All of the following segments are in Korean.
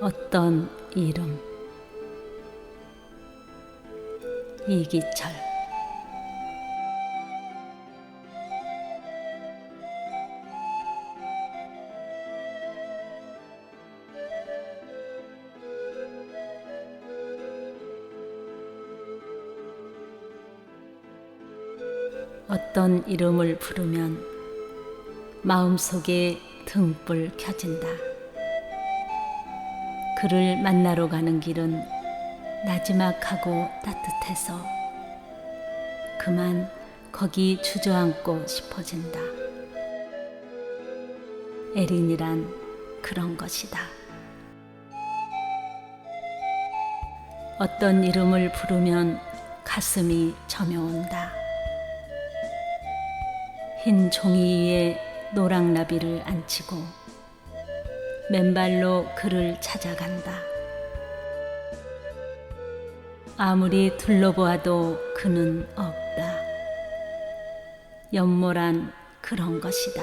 어떤 이름 이기철 어떤 이름을 부르면 마음속에 등불 켜진다. 그를 만나러 가는 길은 나지막하고 따뜻해서 그만 거기 주저앉고 싶어진다. 에린이란 그런 것이다. 어떤 이름을 부르면 가슴이 저며온다. 흰 종이 위에 노랑나비를 앉히고 맨발로 그를 찾아간다. 아무리 둘러보아도 그는 없다. 연모란 그런 것이다.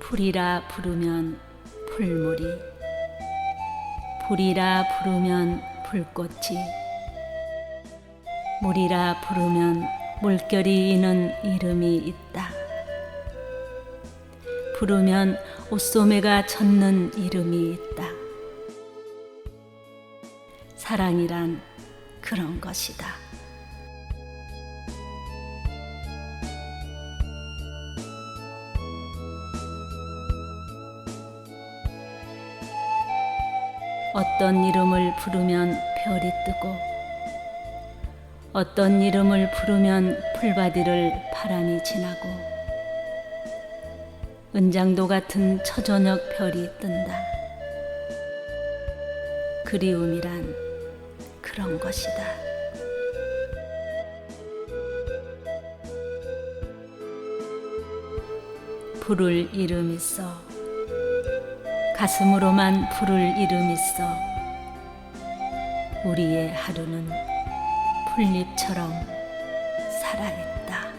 풀이라 부르면 풀물이, 불이라 부르면 불꽃이, 물이라 부르면 물결이 이는 이름이 있다. 부르면 옷소매가 젖는 이름이 있다. 사랑이란 그런 것이다. 어떤 이름을 부르면 별이 뜨고 어떤 이름을 부르면 풀바디를 바람이 지나고 은장도 같은 처저녁 별이 뜬다. 그리움이란 그런 것이다. 부를 이름 있어 가슴으로만 부를 이름 있어 우리의 하루는 풀잎처럼 살아있다.